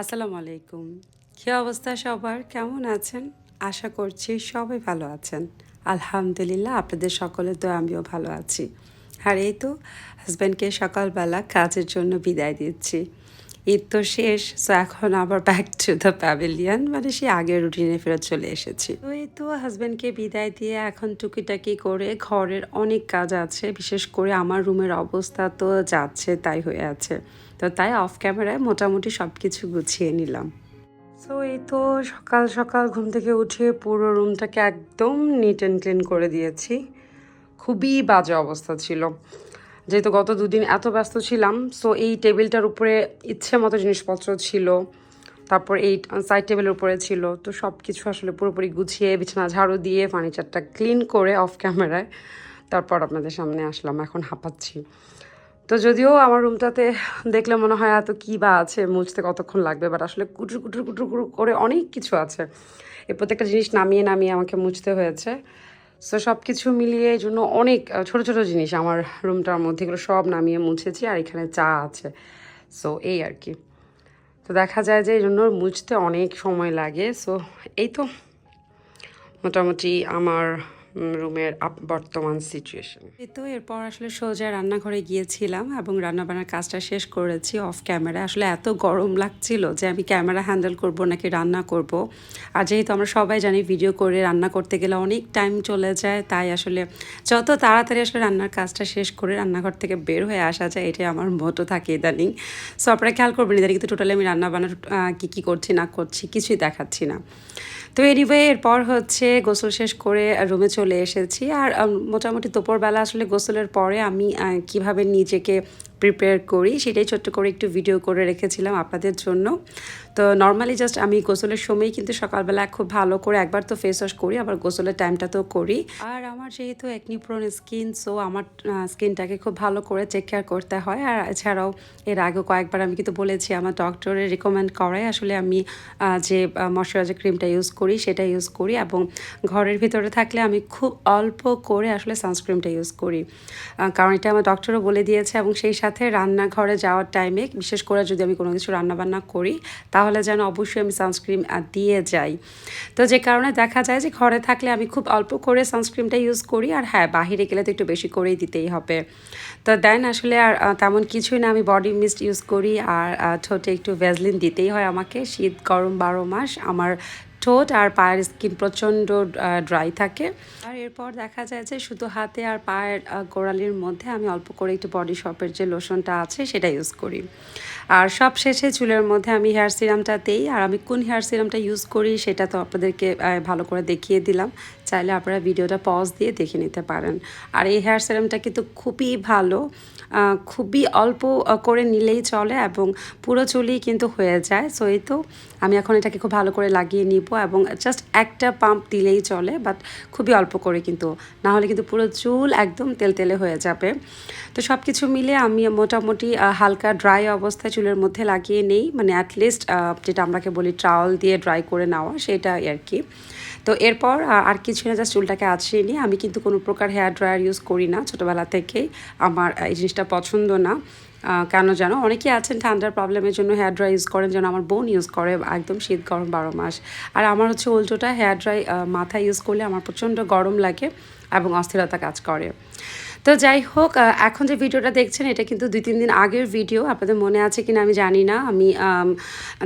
আসসালামু আলাইকুম। কী অবস্থা সবার? কেমন আছেন? আশা করছি সবাই ভালো আছেন। আলহামদুলিল্লাহ, আপনাদের সকলে তো আমিও ভালো আছি। আর এই তো হাজব্যান্ডকে সকালবেলা কাজের জন্য বিদায় দিচ্ছি। ঈদ তো শেষ সো এখন আবার ব্যাক টু দ্য প্যাভিলিয়ন মানে সে আগের রুটিনে ফেরত চলে এসেছি। তো এই তো হাজব্যান্ডকে বিদায় দিয়ে এখন টুকিটাকি করে ঘরের অনেক কাজ আছে, বিশেষ করে আমার রুমের অবস্থা তো যাচ্ছে, তাই হয়ে আছে। তো তাই অফ ক্যামেরায় মোটামুটি সব কিছু গুছিয়ে নিলাম। সো এই তো সকাল সকাল ঘুম থেকে উঠে পুরো রুমটাকে একদম নিট অ্যান্ড ক্লিন করে দিয়েছি। খুবই বাজে অবস্থা ছিল। যেহেতু গত দুদিন এত ব্যস্ত ছিলাম সো এই টেবিলটার উপরে ইচ্ছে মতো জিনিসপত্র ছিল, তারপর এই সাইড টেবিলের উপরে ছিল, তো সব কিছু আসলে পুরোপুরি গুছিয়ে বিছানা ঝাড়ু দিয়ে ফার্নিচারটা ক্লিন করে অফ ক্যামেরায় তারপর আপনাদের সামনে আসলাম, এখন হাঁপাচ্ছি। তো যদিও আমার রুমটাতে দেখলে মনে হয় এত কী বা আছে, মুছতে কতক্ষণ লাগবে বাট আসলে কুটুর কুটুর কুটুর করে অনেক কিছু আছে। এই প্রত্যেকটা জিনিস নামিয়ে নামিয়ে আমাকে মুছতে হয়েছে। সো সব কিছু মিলিয়ে এই জন্য অনেক ছোটো ছোট জিনিস আমার রুমটার মধ্যে এগুলো সব নামিয়ে মুছেছি আর এখানে চা আছে। সো এই আর কি। তো দেখা যায় যে এই জন্য মুছতে অনেক সময় লাগে। সো এই তো মোটামুটি আমার রুমের বর্তমান সিচুয়েশন তো এরপর আসলে সোজা রান্নাঘরে গিয়েছিলাম এবং রান্নাবান্নার কাজটা শেষ করেছি অফ ক্যামেরা আসলে এত গরম লাগছিল যে আমি ক্যামেরা হ্যান্ডেল করব নাকি রান্না করব। আর যেহেতু আমরা সবাই জানি ভিডিও করে রান্না করতে গেলে অনেক টাইম চলে যায়, তাই আসলে যত তাড়াতাড়ি আসলে রান্নার কাজটা শেষ করে রান্নাঘর থেকে বের হয়ে আসা যায়, এটাই আমার মতো থাকে ইদানিং। সো আপনারা খেয়াল করবেন ইদানিং কিন্তু টোটালি আমি রান্না বান্না কী কী করছি, না করছি কিছুই দেখাচ্ছি না। তো এনিওয়ে এরপর হচ্ছে গোসল শেষ করে রুমে চলে এসেছি। আর মোটামুটি দুপুরবেলা আসলে গোসলের পরে আমি কীভাবে নিজেকে প্রিপেয়ার করি সেটাই ছোট্ট করে একটু ভিডিও করে রেখেছিলাম আপনাদের জন্য। তো নর্মালি জাস্ট আমি গোসলের সময় কিন্তু সকালবেলা খুব ভালো করে একবার তো ফেস ওয়াশ করি, আবার গোসলের টাইমটা তো করি। আর আমার যেহেতু একনি প্রোন স্কিন সো আমার স্কিনটাকে খুব ভালো করে চেক কেয়ার করতে হয়। আর এছাড়াও এর আগে কয়েকবার আমি কিন্তু বলেছি, আমার ডক্টরের রিকমেন্ড করায় আসলে আমি যে ময়শ্চারাইজার ক্রিমটা ইউজ করি, সেটা ইউজ করি এবং ঘরের ভিতরে থাকলে আমি খুব অল্প করে আসলে সানস্ক্রিমটা ইউজ করি। কারণ এটা আমার ডক্টরও বলে দিয়েছে এবং সেই সাথে রান্নাঘরে যাওয়ার টাইমে বিশেষ করে যদি আমি কোনো কিছু রান্নাবান্না করি, তাহলে যেন অবশ্যই আমি সানস্ক্রিন দিয়ে যাই। তো যে কারণে দেখা যায় যে ঘরে থাকলে আমি খুব অল্প করে সানস্ক্রিনটা ইউজ করি আর হ্যাঁ বাহিরে গেলে তো একটু বেশি করেই দিতেই হবে। তো দেন আসলে আর তেমন কিছুই না, আমি বডি মিস্ট ইউজ করি আর ঠোঁটে একটু ভ্যাজলিন দিতেই হয় আমাকে। শীত গরম বারো মাস, আমার ঠোঁট আর পায়ের স্কিন প্রচণ্ড ড্রাই থাকে। আর এরপর দেখা যায় যে শুধু হাতে আর পায়ের গোড়ালির মধ্যে আমি অল্প করে একটু বডি শপের যে লোশনটা আছে সেটা ইউজ করি। আর সব শেষে চুলের মধ্যে আমি হেয়ার সিরামটা দিই। আর আমি কোন হেয়ার সিরামটা ইউজ করি সেটা তো আপনাদেরকে ভালো করে দেখিয়ে দিলাম। চাইলে আপনারা ভিডিওটা পজ দিয়ে দেখে নিতে পারেন। আর এই হেয়ার সিরামটা কিন্তু খুবই ভালো খুবই অল্প করে নিলেই চলে এবং পুরো চুলই কিন্তু হয়ে যায়। সো এই তো আমি এখন এটাকে খুব ভালো করে লাগিয়ে নিব এবং জাস্ট একটা পাম্প দিলেই চলে বাট খুবই অল্প করে কিন্তু। না হলে কিন্তু পুরো চুল একদম তেলতেলে হয়ে যাবে। তো সব কিছু মিলে আমি মোটামুটি হালকা ড্রাই অবস্থায় চুলের মধ্যে লাগিয়ে নেই। মানে অ্যাটলিস্ট যেটা আমরাকে বলি ট্রাওয়াল দিয়ে ড্রাই করে নেওয়া সেটা আর কি। তো এরপর আর কিছু না জাস্ট চুলটাকে আছড়িয়ে নিয়ে আমি কিন্তু কোনো প্রকার হেয়ার ড্রায়ার ইউজ করি না, ছোটোবেলা থেকেই আমার এই জিনিসটা পছন্দ না। কেন যেন অনেকেই আছেন ঠান্ডার প্রবলেমের জন্য হেয়ার ড্রাই ইউজ করেন, যেন আমার বোন ইউজ করে একদম শীত গরম বারো মাস। আর আমার হচ্ছে উল্টোটা হেয়ার ড্রাই মাথা ইউজ করলে আমার প্রচণ্ড গরম লাগে এবং অস্থিরতা কাজ করে। তো যাই হোক এখন যে ভিডিওটা দেখছেন, এটা কিন্তু দুই তিন দিন আগের ভিডিও। আপনাদের মনে আছে কিনা আমি জানি না। আমি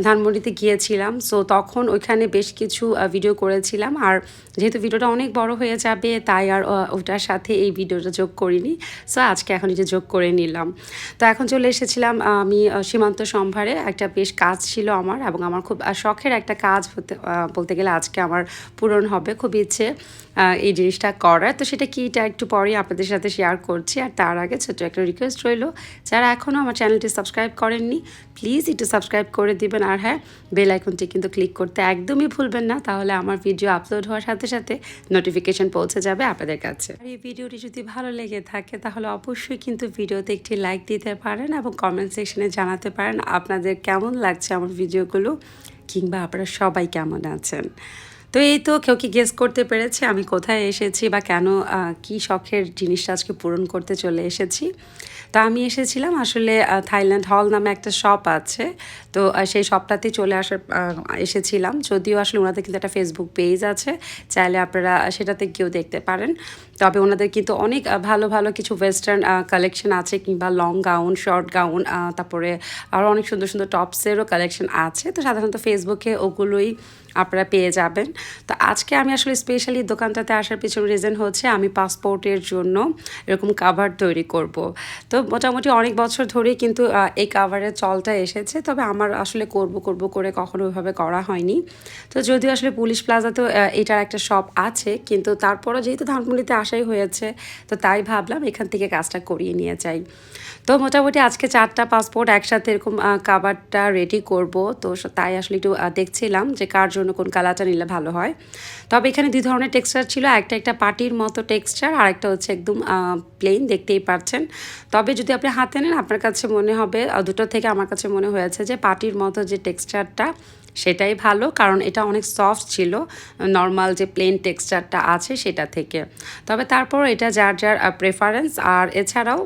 ধানমন্ডিতে গিয়েছিলাম। সো তখন ওইখানে বেশ কিছু ভিডিও করেছিলাম। আর যেহেতু ভিডিওটা অনেক বড় হয়ে যাবে, তাই আর ওটার সাথে এই ভিডিওটা যোগ করিনি। সো আজকে এখন এটা যোগ করে নিলাম। তো এখন চলে এসেছিলাম আমি সীমান্ত সম্ভারে। একটা বেশ কাজ ছিল আমার এবং আমার খুব শখের একটা কাজ হতে বলতে গেলে আজকে আমার পূরণ হবে। খুব ইচ্ছে এই জিনিসটা করার। তো সেটা কি, এটা একটু পরেই আপনাদের সাথে শেয়ার করছি আর তার আগে ছোট্ট একটা রিকোয়েস্ট রইল, যারা এখনও আমার চ্যানেলটি সাবস্ক্রাইব করেননি প্লিজ একটু সাবস্ক্রাইব করে দিবেন। আর হ্যাঁ বেল আইকনটি কিন্তু ক্লিক করতে একদমই ভুলবেন না, তাহলে আমার ভিডিও আপলোড হওয়ার সাথে সাথে নোটিফিকেশন পৌঁছে যাবে আপনাদের কাছে। আর এই ভিডিওটি যদি ভালো লেগে থাকে, তাহলে অবশ্যই কিন্তু ভিডিওতে একটি লাইক দিতে পারেন এবং কমেন্ট সেকশনে জানাতে পারেন আপনাদের কেমন লাগছে আমার ভিডিওগুলো কিংবা আপনারা সবাই কেমন আছেন। তো এই তো কেউ কি গেস করতে পেরেছে আমি কোথায় এসেছি বা কেন কি শখের জিনিসটা আজকে পূরণ করতে চলে এসেছি। তো আমি এসেছিলাম আসলে থাইল্যান্ড হল নামে একটা শপ আছে। তো সেই শপটাতে চলে আসার এসেছিলাম। যদিও আসলে ওনাদের কিন্তু একটা ফেসবুক পেজ আছে। চাইলে আপনারা সেটাতে গিয়েও দেখতে পারেন। তবে ওনাদের কিন্তু অনেক ভালো ভালো কিছু ওয়েস্টার্ন কালেকশন আছে কিংবা লং গাউন শর্ট গাউন তারপরে আরও অনেক সুন্দর সুন্দর টপসেরও কালেকশন আছে। তো সাধারণত ফেসবুকে ওগুলোই আপনারা পেয়ে যাবেন। তো আজকে আমি আসলে স্পেশালি দোকানটাতে আসার পিছনে রিজন হচ্ছে আমি পাসপোর্টের জন্য এরকম কাভার তৈরি করব। তো মোটামুটি অনেক বছর ধরেই কিন্তু এই কাভারের চলটা এসেছে, তবে আমার আসলে করব করব করে কখনো ওইভাবে করা হয়নি। তো যদিও আসলে পুলিশ প্লাজাতেও এটার একটা শপ আছে, কিন্তু তারপরও যেহেতু ধানমন্ডিতে আসাই হয়েছে। তো তাই ভাবলাম এখান থেকে কাজটা করিয়ে নিয়ে যাই। তো মোটামুটি আজকে চারটা পাসপোর্ট একসাথে এরকম কাবারটা রেডি করব। তো তাই আসলে একটু দেখছিলাম যে কার জন্য কোন কালারটা নিলে ভালো হয়। তবে এখানে দুই ধরনের টেক্সচার ছিল। একটা একটা পাটির মতো টেক্সচার আর একটা হচ্ছে একদম প্লেন দেখতেই পাচ্ছেন। তবে যদি আপনি হাতে নেন, আপনার কাছে মনে হবে দুটো থেকে আমার কাছে মনে হয়েছে যে পাটির মতো যে টেক্সচারটা সেটাই ভালো, কারণ এটা অনেক সফট ছিল নর্মাল যে প্লেন টেক্সচারটা আছে সেটা থেকে। তবে তারপর এটা যার যার প্রেফারেন্স আর এছাড়াও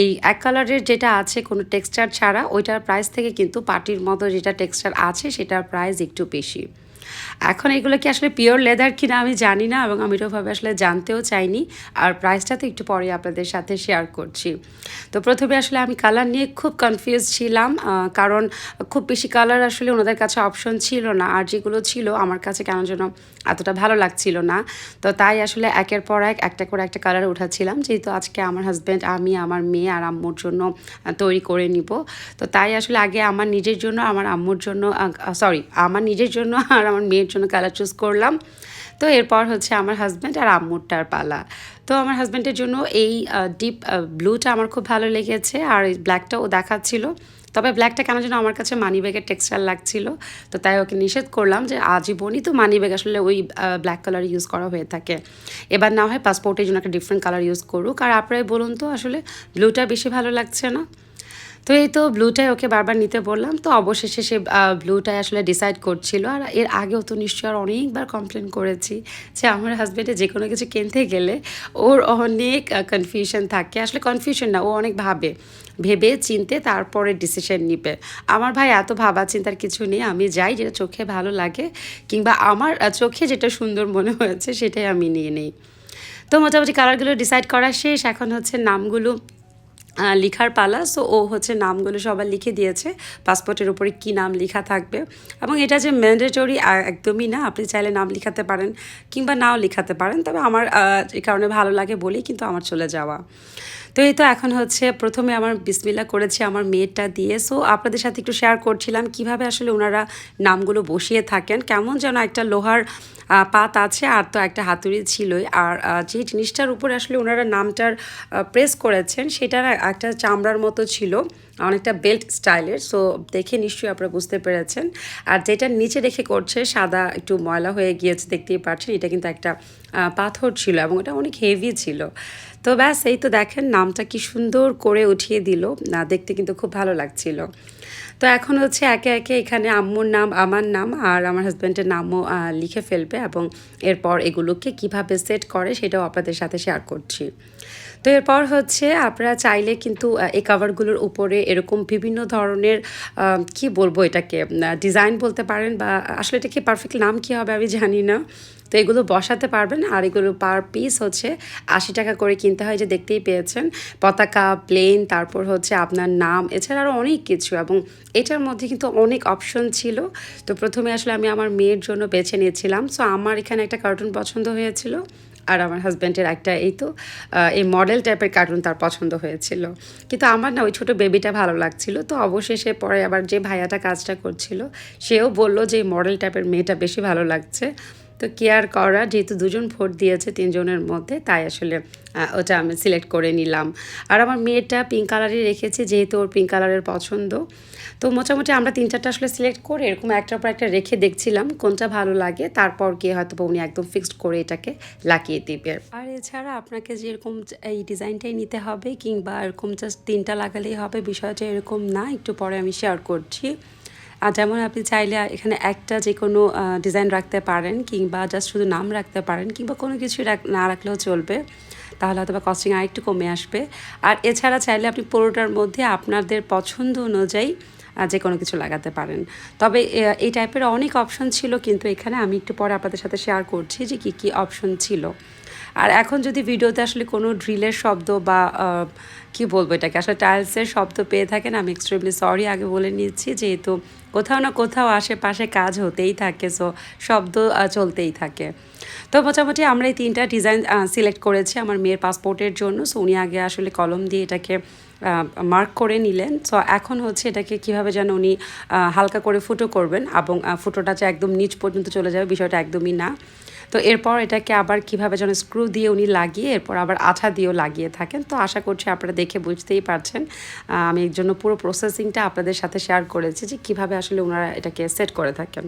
এই এক কালারের যেটা আছে কোনো টেক্সচার ছাড়া, ওইটার প্রাইস থেকে কিন্তু পার্টির মতো যেটা টেক্সচার আছে, সেটার প্রাইস একটু বেশি। এখন এগুলো কি আসলে পিওর লেদার কিনা আমি জানি না এবং আমি ওভাবে আসলে জানতেও চাইনি। আর প্রাইসটা তো একটু পরে আপনাদের সাথে শেয়ার করছি। তো প্রথমে আসলে আমি কালার নিয়ে খুব কনফিউজ ছিলাম কারণ খুব বেশি কালার আসলে ওনাদের কাছে অপশন ছিল না। আর যেগুলো ছিল আমার কাছে কেন যেন এতটা ভালো লাগছিল না। তো তাই আসলে একের পর এক একটা করে একটা কালার উঠাচ্ছিলাম, যেহেতু আজকে আমার হাজব্যান্ড আমি, আমার মেয়ে আর আম্মুর জন্য তৈরি করে নিব। তো তাই আসলে আগে আমার নিজের জন্য, আমার আম্মুর জন্য সরি আমার নিজের জন্য আর আমার মেয়ের জন্য কালার চুজ করলাম। তো এরপর হচ্ছে আমার হাজব্যান্ড আর আম্মুরটার পালা। তো আমার হাজব্যান্ডের জন্য এই ডিপ ব্লুটা আমার খুব ভালো লেগেছে, আর এই ব্ল্যাকটাও দেখাচ্ছিল। তবে ব্ল্যাকটা কেন যেন আমার কাছে মানি ব্যাগের টেক্সচার লাগছিল, তো তাই ওকে নিষেধ করলাম যে আজীবনই তো মানি ব্যাগ আসলে ওই ব্ল্যাক কালার ইউজ করা হয়ে থাকে। এবার না হয় পাসপোর্টের জন্য একটা ডিফারেন্ট কালার ইউজ করুক। আর আপনারাই বলুন তো আসলে ব্লুটা বেশি ভালো লাগছে না? তো এই তো ব্লুটাই ওকে বারবার নিতে বললাম। তো অবশেষে সে ব্লুটাই আসলে ডিসাইড করছিল। আর এর আগেও তো নিশ্চয়ই আর অনেকবার কমপ্লেন করেছি যে আমার হাজব্যান্ডে যে কোনো কিছু কিনতে গেলে ওর অনেক কনফিউশন থাকে। আসলে কনফিউশন না, ও অনেক ভাবে। ভেবে চিনতে তারপরে ডিসিশন নিবে। আমার ভাই এত ভাবা চিন্তার কিছু নেই। আমি যাই, যেটা চোখে ভালো লাগে কিংবা আমার চোখে যেটা সুন্দর মনে হয়েছে, সেটাই আমি নিয়ে নিই। তো মোটামুটি কালারগুলো ডিসাইড করা শেষ। এখন হচ্ছে নামগুলো লিখার পালা। সো ও হচ্ছে নামগুলো সবার লিখে দিয়েছে পাসপোর্টের উপরে কি নাম লেখা থাকবে। এবং এটা যে ম্যান্ডেটরি একদমই না, আপনি চাইলে নাম লিখাতে পারেন কিংবা নাও লিখাতে পারেন। তবে আমার এই কারণে ভালো লাগে বলেই কিন্তু আমার চলে যাওয়া। তো এই তো এখন হচ্ছে প্রথমে আমার বিসমিল্লা করেছে আমার মেয়েটা দিয়ে। সো আপনাদের সাথে একটু শেয়ার করছিলাম কীভাবে আসলে ওনারা নামগুলো বসিয়ে থাকেন, কেমন যেন একটা লোহার পাত আছে আর তো একটা হাতুড়ি ছিলই। আর যে জিনিসটার উপরে আসলে ওনারা নামটার প্রেস করেছেন সেটার একটা চামড়ার মতো ছিল, অনেকটা বেল্ট স্টাইলের সো দেখে নিশ্চয়ই আপনারা বুঝতে পেরেছেন। আর যেটা নিচে রেখে করছে সাদা একটু ময়লা হয়ে গিয়েছে, দেখতেই পাচ্ছেন এটা কিন্তু একটা পাথর ছিল এবং এটা অনেক হেভি ছিল। তো ব্যাস, এই তো দেখেন নামটা কি সুন্দর করে উঠিয়ে দিল। না, দেখতে কিন্তু খুব ভালো লাগছিল। তো এখন হচ্ছে একে একে এখানে আম্মুর নাম, আমার নাম আর আমার হাজব্যান্ডের নামও লিখে ফেলবে এবং এরপর এগুলোকে কীভাবে সেট করে সেটাও আপনাদের সাথে শেয়ার করছি। তো এরপর হচ্ছে আপনারা চাইলে কিন্তু এই কাভারগুলোর উপরে এরকম বিভিন্ন ধরনের কি বলব এটাকে ডিজাইন বলতে পারেন বা আসলে এটা কি পারফেক্ট নাম কি হবে আমি জানি না। তো এগুলো বসাতে পারবেন আর এগুলো পার পিস হচ্ছে আশি টাকা করে কিনতে হয় যে দেখতেই পেয়েছেন। পতাকা প্লেন তারপর হচ্ছে আপনার নাম, এছাড়া আরও অনেক কিছু এবং এটার মধ্যে কিন্তু অনেক অপশন ছিল। তো প্রথমে আসলে আমি আমার মেয়ের জন্য বেছে নিয়েছিলাম। সো আমার এখানে একটা কার্টুন পছন্দ হয়েছিল। আর আমার হাজব্যান্ডের একটা এই তো এই মডেল টাইপের কার্টুন তার পছন্দ হয়েছিল। কিন্তু আমার না ওই ছোটো বেবিটা ভালো লাগছিল। তো অবশেষে পরে আবার যে ভাইয়াটা কাজটা করছিল, সেও বলল যে এই মডেল টাইপের মেয়েটা বেশি ভালো লাগছে। তো কেয়ার করা, যেহেতু দুজন ভোট দিয়েছে তিনজনের মধ্যে, তাই আসলে ওটা আমি সিলেক্ট করে নিলাম। আর আমার মেয়েটা পিঙ্ক কালারই রেখেছি, যেহেতু ওর পিঙ্ক কালারের পছন্দ। তো মোটামুটি আমরা তিন চারটা আসলে সিলেক্ট করে এরকম একটার পর একটা রেখে দেখছিলাম, কোনটা ভালো লাগে, তারপর গিয়ে হয়তো উনি একদম ফিক্সড করে এটাকে লাগিয়ে দিবে। আর এছাড়া আপনাকে যেরকম এই ডিজাইনটাই নিতে হবে, কিংবা এরকম জাস্ট তিনটা লাগালেই হবে, বিষয়টা এরকম না, একটু পরে আমি শেয়ার করছি। যেমন আপনি চাইলে এখানে একটা যে কোনো ডিজাইন রাখতে পারেন কিংবা জাস্ট শুধু নাম রাখতে পারেন কিংবা কোনো কিছু না রাখলেও চলবে। তাহলে হয়তো বা কস্টিং আরেকটু কমে আসবে। আর এছাড়া চাইলে আপনি পুরোটার মধ্যে আপনাদের পছন্দ অনুযায়ী যে কোনো কিছু লাগাতে পারেন। তবে এই টাইপের অনেক অপশন ছিল, কিন্তু এখানে আমি একটু পরে আপনাদের সাথে শেয়ার করছি যে কী কী অপশন ছিল। আর এখন যদি ভিডিওতে আসলে কোনো ড্রিলের শব্দ বা কি বলব এটাকে? আসলে টাইলসের শব্দ পেয়ে থাকেন, আমি এক্সট্রিমলি সরি আগে বলে নিচ্ছি, যেহেতু কোথাও না কোথাও আশেপাশে কাজ হতেই থাকে সো শব্দ চলতেই থাকে। তো মোটামুটি আমরা এই তিনটা ডিজাইন সিলেক্ট করেছি আমার মেয়ের পাসপোর্টের জন্য সো উনি আগে আসলে কলম দিয়ে এটাকে মার্ক করে নিলেন। সো এখন হচ্ছে এটাকে কীভাবে যেন উনি হালকা করে ফুটো করবেন এবং ফুটোটা যে একদম নিচ পর্যন্ত চলে যাবে বিষয়টা একদমই না। তো এরপর এটাকে আবার কীভাবে যেন স্ক্রু দিয়ে উনি লাগিয়ে, এরপর আবার আঠা দিয়েও লাগিয়ে থাকেন। তো আশা করছি আপনারা দেখে বুঝতেই পারছেন। আমি এর জন্য পুরো প্রসেসিংটা আপনাদের সাথে শেয়ার করেছি যে কীভাবে আসলে ওনারা এটাকে সেট করে থাকেন।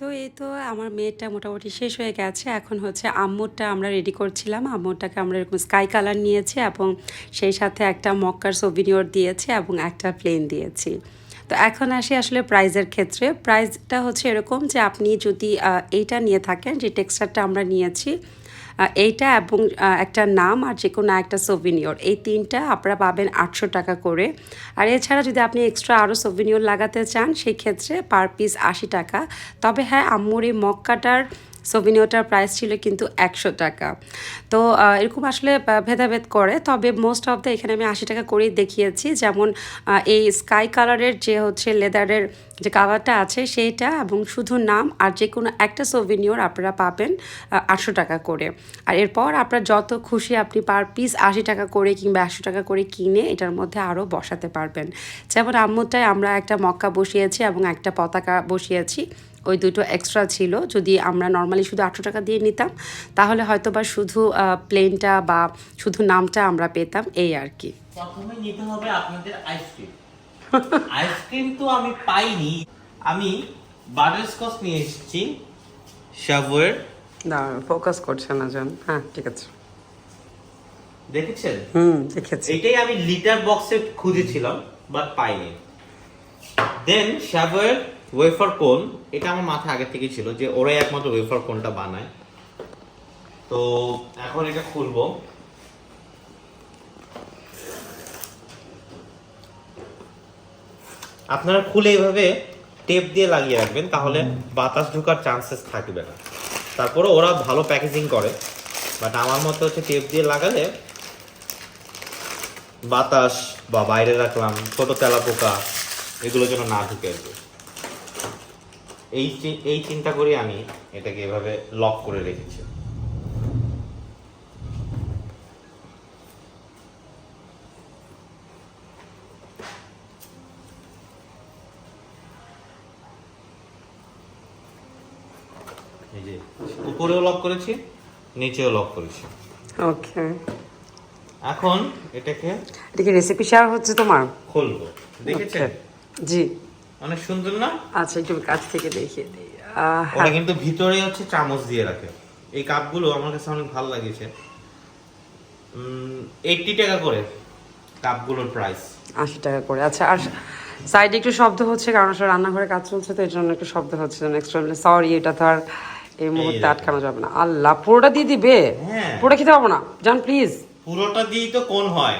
তো এই তো আমার মেয়েটা মোটামুটি শেষ হয়ে গেছে। এখন হচ্ছে আম্মুরটা আমরা রেডি করছিলাম। আম্মুরটাকে আমরা এরকম স্কাই কালার নিয়েছি এবং সেই সাথে একটা মক্কার সোভিনিয়র দিয়েছি এবং একটা প্লেন দিয়েছি। তো এখন আসি আসলে প্রাইজের ক্ষেত্রে। প্রাইজটা হচ্ছে এরকম যে আপনি যদি এইটা নিয়ে থাকেন, যে টেক্সচারটা আমরা নিয়েছি এইটা এবং একটা নাম আর যে কোনো একটা সোভিনিয়র এই তিনটা আপনারা পাবেন আটশো টাকা করে। আর এছাড়া যদি আপনি এক্সট্রা আরও সোভিনিয়র লাগাতে চান, সেই ক্ষেত্রে পার পিস আশি টাকা। তবে হ্যাঁ আম্মুর এই মক্কাটার সোভিনিয়রটার প্রাইস ছিল কিন্তু একশো টাকা। তো এরকম আসলে ভেদাভেদ করে। তবে মোস্ট অফ দ্য এখানে আমি আশি টাকা করেই দেখিয়েছি। যেমন এই স্কাই কালারের যে হচ্ছে লেদারের যে কাভারটা আছে সেইটা এবং শুধু নাম আর যে কোনো একটা সোভিনিয়র আপনারা পাবেন আটশো টাকা করে। আর এরপর আপনার যত খুশি আপনি পার পিস আশি টাকা করে কিংবা একশো টাকা করে কিনে এটার মধ্যে আরও বসাতে পারবেন। যেমন আম্মুটায় আমরা একটা মক্কা বসিয়েছি এবং একটা পতাকা বসিয়েছি। ওই দুটো এক্সট্রা ছিল। যদি আমরা নর্মালি শুধু আটশো টাকা দিয়ে নিতাম তাহলে হয়তো বা শুধু প্লেনটা বা শুধু নামটা আমরা পেতাম এই আর কি। প্রথমে নিতে হবে আপনাদের আইসক্রিম আইসক্রিম তো আমি পাইনি। আমি বাটারস্কচ নিয়ে এসেছি। শাবুয়ের দাঁড়ান ফোকাস করছে না জান। হ্যাঁ ঠিক আছে। দেখেছেন? হুম দেখেছি। এটাই আমি লিটার বক্সে খুঁজেছিলাম বাট পাইনি। দেন শাবুয়ের ওয়েফার কোন এটা আমার মাথায় আগে থেকে ছিল যে ওরাই একমাত্র ওয়েফার কোনটা বানায়। তো এখন এটা খুলবো। আপনারা খুলে এইভাবে টেপ দিয়ে লাগিয়ে রাখবেন তাহলে বাতাস ঢোকার চান্সেস থাকবে না। তারপরে ওরা ভালো প্যাকেজিং করে বাট আমার মতে হচ্ছে টেপ দিয়ে লাগালে বাতাস বা বাইরে রাখলাম ছোট তেলা পোকা এগুলো যেন না ঢুকে। আসবে এই এই চিন্তা করে আমি এটাকে এভাবে লক করে রেখেছি। এই যে উপরেও লক করেছি নিচেও লক করেছি। ওকে এখন এটাকে এটা কি রেসিপি শেয়ার হচ্ছে তোমার? খুলবো। দেখেছেন? জি। অনেক সুন্দর না? আচ্ছা একটু কাছ থেকে দেখিয়ে দিই। ওরা কিন্তু ভিতরে হচ্ছে চামচ দিয়ে রাখে। এই কাপগুলো আমার কাছে অনেক ভালো এইটটি টাকা করে কাপগুলোর প্রাইস আশি টাকা করে। আচ্ছা আর সাইডে একটু শব্দ হচ্ছে কারণ আসলে রান্নাঘরে কাজ চলছে তো এর জন্য একটু শব্দ হচ্ছে এক্সট্রা সরি এটা তো আর এই মুহূর্তে আটকানো যাবে না। আল্লাহ পুরোটা দিয়ে দিবে? হ্যাঁ। পুরোটা খেতে পারব না? জান প্লিজ পুরোটা দিয়েই তো কোন হয়?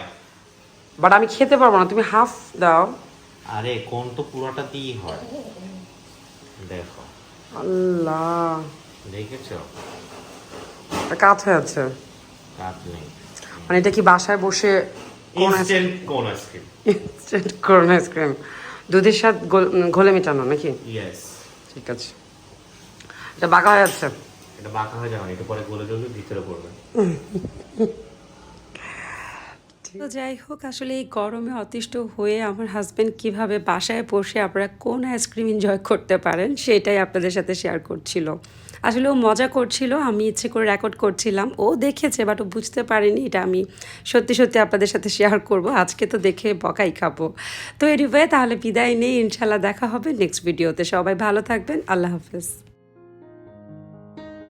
বাট আমি খেতে পারব না। তুমি হাফ দাও। আরে কোন তো পুরোটা দিয়েই হয়। দেখো। আল্লাহ। দেখেছ? এটা কাজ হয়ে আছে। কাপ নেই। মানে এটা কি বাসায় বসে কোন ইনস্ট্যান্ট কোন আইসক্রিম ইনস্ট্যান্ট কোন আইসক্রিম দুধের সাথে গোল- ঘোলে মেটানো নাকি? ইয়েস ঠিক আছে। এটা বাঁকা হয়ে যাচ্ছে এটা বাঁকা হয়ে যাবে এটা পরে গলে গলে ভিতরে পড়বে। যাই হোক, আসলে এই গরমে অতিষ্ঠ হয়ে আমার হাজব্যান্ড কীভাবে বাসায় বসে আপনারা কোন আইসক্রিম এনজয় করতে পারেন, সেটাই আপনাদের সাথে শেয়ার করছিল। আসলে ও মজা করছিল, আমি ইচ্ছে করে রেকর্ড করছিলাম। ও দেখেছে বাট ও বুঝতে পারেনি এটা আমি সত্যি সত্যি আপনাদের সাথে শেয়ার করব। আজকে তো দেখে বকাই খাব। তো এরিওয়ে তাহলে বিদায় নেই ইনশাল্লাহ দেখা হবে নেক্সট ভিডিওতে সবাই ভালো থাকবেন, আল্লাহ হাফেজ।